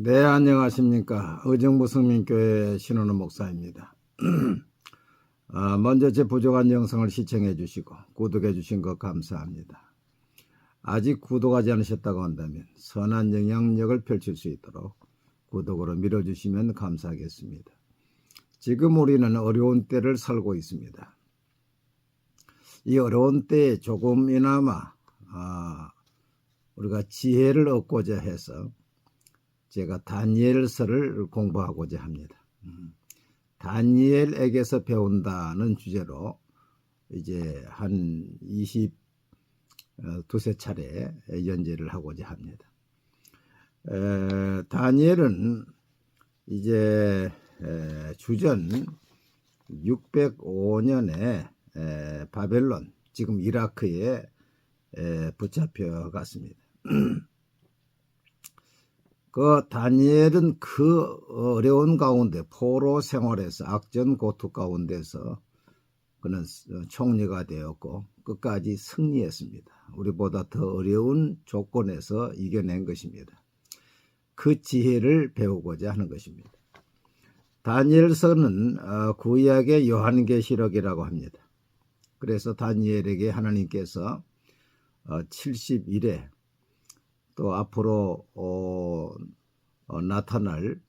네, 안녕하십니까. 의정부 성민교회 신원호 목사입니다. 아, 먼저 제 부족한 영상을 시청해 주시고 구독해 주신 것 감사합니다. 아직 구독하지 않으셨다고 한다면 선한 영향력을 펼칠 수 있도록 구독으로 밀어주시면 감사하겠습니다. 지금 우리는 어려운 때를 살고 있습니다. 이 어려운 때에 조금이나마 아, 우리가 지혜를 얻고자 해서 제가 다니엘서를 공부하고자 합니다. 음, 다니엘에게서 배운다는 주제로 이제 한 20, 어, 두세 차례 연재를 하고자 합니다. 에, 다니엘은 이제 에, 주전 605년에 에, 바벨론, 지금 이라크에 에, 붙잡혀 갔습니다. 그 다니엘은 그 어려운 가운데 포로 생활에서 악전 고투 가운데서 그는 총리가 되었고 끝까지 승리했습니다. 우리보다 더 어려운 조건에서 이겨낸 것입니다. 그 지혜를 배우고자 하는 것입니다. 다니엘서는 어, 구약의 요한계시록이라고 합니다. 그래서 다니엘에게 하나님께서 70일에 또 앞으로 어, 어, 나타날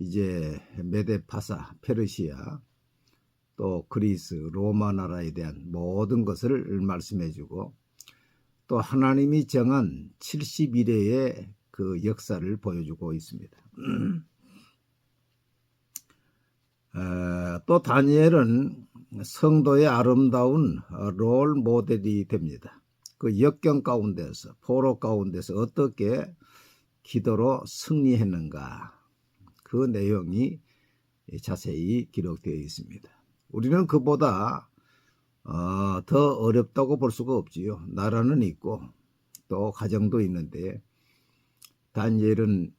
이제 메데파사, 페르시아, 또 그리스, 로마 나라에 대한 모든 것을 말씀해주고 또 하나님이 정한 70일의 그 역사를 보여주고 있습니다. 어, 또 다니엘은 성도의 아름다운 롤 모델이 됩니다. 그 역경 가운데서 포로 가운데서 어떻게 기도로 승리했는가 그 내용이 자세히 기록되어 있습니다. 우리는 그보다 어, 더 어렵다고 볼 수가 없지요. 나라는 있고 또 가정도 있는데 다니엘은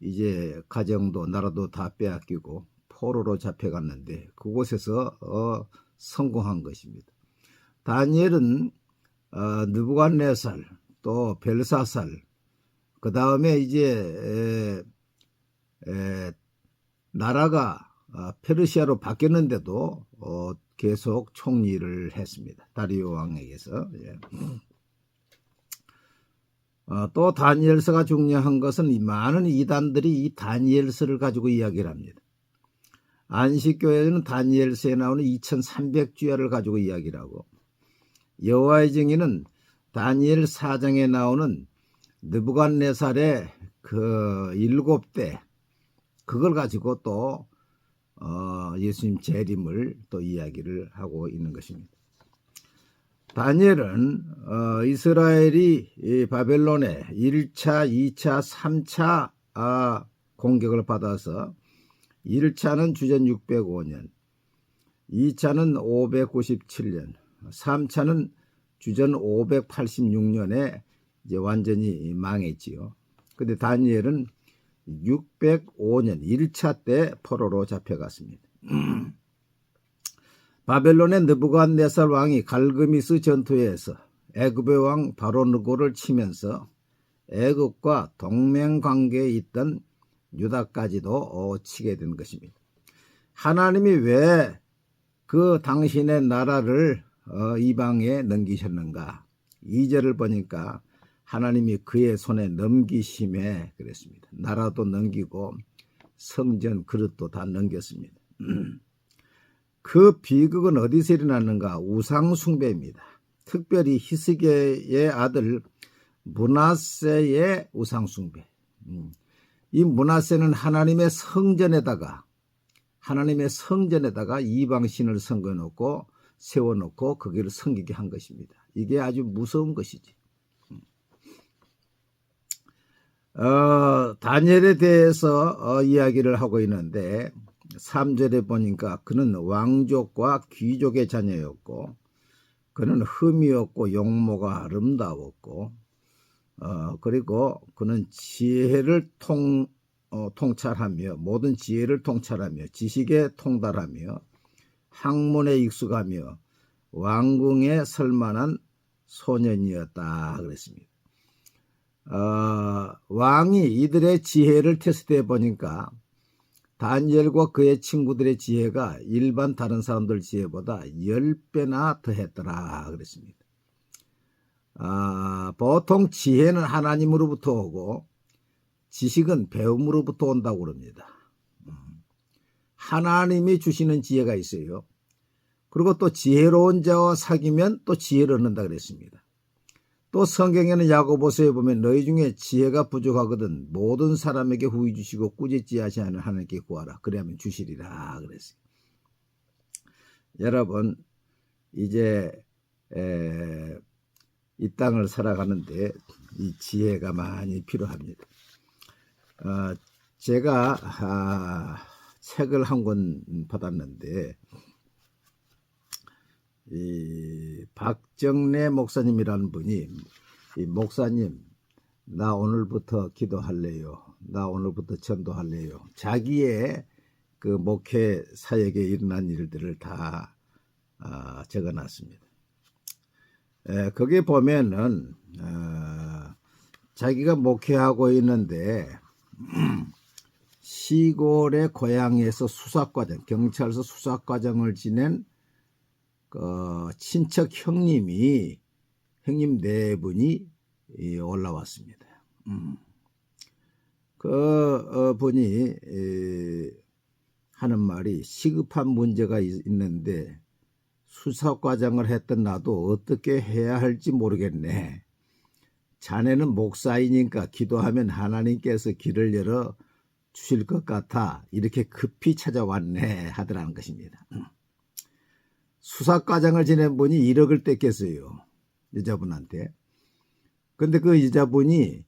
이제 가정도 나라도 다 빼앗기고 포로로 잡혀갔는데 그곳에서 어, 성공한 것입니다. 다니엘은 어, 느부갓네살 또 벨사살 그 다음에 이제 에, 에, 나라가 어, 페르시아로 바뀌었는데도 어, 계속 총리를 했습니다. 다리오 왕에게서. 예. 어, 또 다니엘서가 중요한 것은 이 많은 이단들이 이 다니엘서를 가지고 이야기를 합니다. 안식교회는 다니엘서에 나오는 2300주야를 가지고 이야기를 하고 여호와의 증인은 다니엘 사장에 나오는 느부갓네살의 그 일곱 대 그걸 가지고 또 어, 예수님 재림을 또 이야기를 하고 있는 것입니다. 다니엘은 어, 이스라엘이 바벨론에 1차, 2차, 3차 아, 공격을 받아서 1차는 주전 605년, 2차는 597년, 3차는 주전 586년에 이제 완전히 망했지요. 근데 다니엘은 605년 1차 때 포로로 잡혀갔습니다. 바벨론의 느부갓네살 왕이 갈그미스 전투에서 애굽의 왕 바로누고를 치면서 애굽과 동맹 관계에 있던 유다까지도 치게 된 것입니다. 하나님이 왜 그 당신의 나라를 어, 이방에 넘기셨는가? 2절을 보니까 하나님이 그의 손에 넘기심에 그랬습니다. 나라도 넘기고 성전 그릇도 다 넘겼습니다. 그 비극은 어디서 일어났는가? 우상 숭배입니다. 특별히 히스게의 아들 문하세의 우상 숭배. 음. 이 문하세는 하나님의 성전에다가 하나님의 성전에다가 이방신을 섬겨놓고 세워놓고 거기를 섬기게 한 것입니다. 이게 아주 무서운 것이지. 어, 다니엘에 대해서 어, 이야기를 하고 있는데 3절에 보니까 그는 왕족과 귀족의 자녀였고 그는 흠이었고 용모가 아름다웠고 어, 그리고 그는 지혜를 통, 어, 통찰하며 모든 지혜를 통찰하며 지식에 통달하며 학문에 익숙하며 왕궁에 설만한 소년이었다 그랬습니다. 어, 왕이 이들의 지혜를 테스트해 보니까 다니엘과 그의 친구들의 지혜가 일반 다른 사람들 지혜보다 10배나 더했더라 그랬습니다. 아, 보통 지혜는 하나님으로부터 오고 지식은 배움으로부터 온다고 그럽니다. 음. 하나님이 주시는 지혜가 있어요. 그리고 또 지혜로운 자와 사귀면 또 지혜를 얻는다 그랬습니다. 또 성경에는 야고보서에 보면 너희 중에 지혜가 부족하거든 모든 사람에게 후히 주시고 꾸짖지 하시는 하나님께 구하라 그래야면 주시리라 그랬어요. 여러분 이제 에, 이 땅을 살아가는데 이 지혜가 많이 필요합니다. 어, 제가 아, 책을 한 권 받았는데 이 박정래 목사님이라는 분이 이 목사님 나 오늘부터 기도할래요. 나 오늘부터 전도할래요. 자기의 그 목회 사역에 일어난 일들을 다 어, 적어놨습니다. 에, 거기 보면은 어, 자기가 목회하고 있는데 시골의 고향에서 수사과정, 경찰서 수사과정을 지낸 그 친척 형님이 형님 네 분이 올라왔습니다. 음. 그 어, 분이 에, 하는 말이 시급한 문제가 있, 있는데 수사과장을 했던 나도 어떻게 해야 할지 모르겠네. 자네는 목사이니까 기도하면 하나님께서 길을 열어 주실 것 같아 이렇게 급히 찾아왔네 하더라는 것입니다. 수사과장을 지낸 분이 1억을 떼겠어요. 여자분한테. 근데 그 여자분이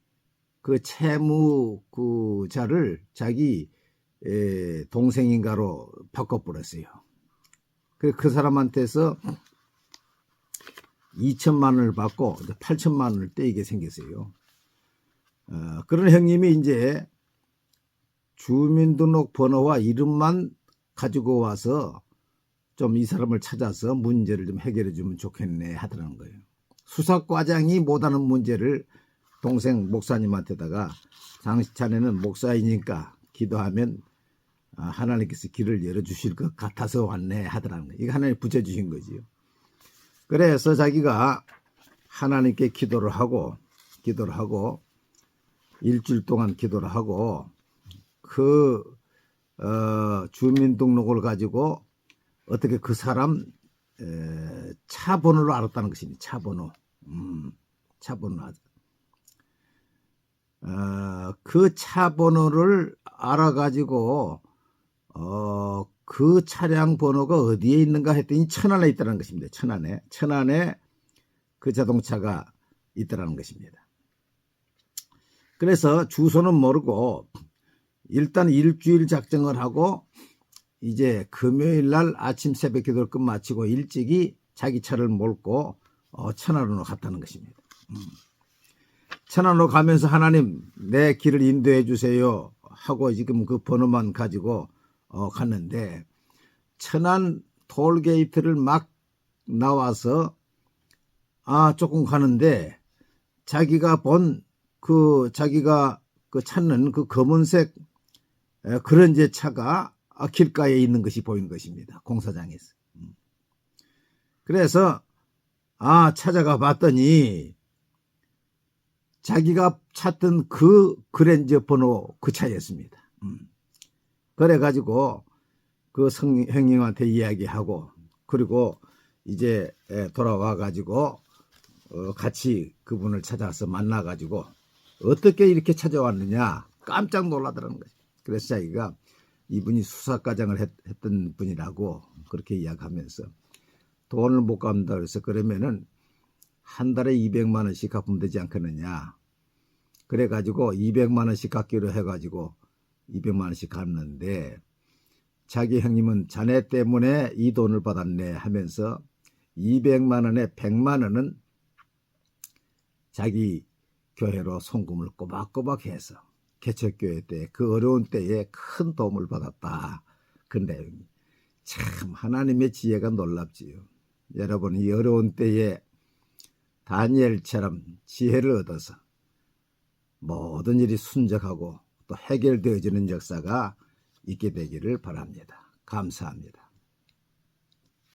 그 채무 그 자를 자기 에, 동생인가로 바꿔버렸어요. 그, 그 사람한테서 2천만 원을 받고 8천만 원을 떼이게 생겼어요. 어, 그런 형님이 이제 주민등록 번호와 이름만 가지고 와서 좀 이 사람을 찾아서 문제를 좀 해결해 주면 좋겠네 하더라는 거예요. 수사과장이 못하는 문제를 동생 목사님한테다가 자네는 목사이니까 기도하면 아, 하나님께서 길을 열어주실 것 같아서 왔네 하더라는 거예요. 이거 하나님 붙여주신 거지요. 그래서 자기가 하나님께 기도를 하고 기도를 하고 일주일 동안 기도를 하고 그 어, 주민등록을 가지고 어떻게 그 사람 에, 차 번호를 알았다는 것입니다. 차 번호. 음, 차 번호. 어, 그차 번호를 알아가지고 어, 그 차량 번호가 어디에 있는가 했더니 천안에 있다는 것입니다. 천안에. 천안에 그 자동차가 있다는 것입니다. 그래서 주소는 모르고 일단 일주일 작정을 하고 이제 금요일 날 아침 새벽 기도를 끝 마치고 일찍이 자기 차를 몰고 어, 천안으로 갔다는 것입니다. 음. 천안으로 가면서 하나님 내 길을 인도해 주세요 하고 지금 그 번호만 가지고 어, 갔는데 천안 톨게이트를 막 나와서 아 조금 가는데 자기가 본 그 자기가 그 찾는 그 검은색 그런 제 차가 길가에 있는 것이 보이는 것입니다. 공사장에서. 음. 그래서 아 찾아가 봤더니 자기가 찾던 그 그랜저 번호 그 차였습니다. 음. 그래가지고 그 성, 형님한테 이야기하고 그리고 이제 돌아와 가지고 어, 같이 그분을 찾아서 만나 가지고 어떻게 이렇게 찾아왔느냐 깜짝 놀라더라는 거죠. 그래서 자기가 이분이 수사과장을 했, 던 분이라고 그렇게 이야기하면서 돈을 못 갚는다 그래서 그러면은 한 달에 200만 원씩 갚으면 되지 않겠느냐. 그래가지고 200만 원씩 갚기로 해가지고 200만 원씩 갚는데 자기 형님은 자네 때문에 이 돈을 받았네 하면서 200만 원에 100만 원은 자기 교회로 송금을 꼬박꼬박 해서 개척교회 때 그 어려운 때에 큰 도움을 받았다. 근데 참 하나님의 지혜가 놀랍지요. 여러분 이 어려운 때에 다니엘처럼 지혜를 얻어서 모든 일이 순적하고 또 해결되어지는 역사가 있게 되기를 바랍니다. 감사합니다.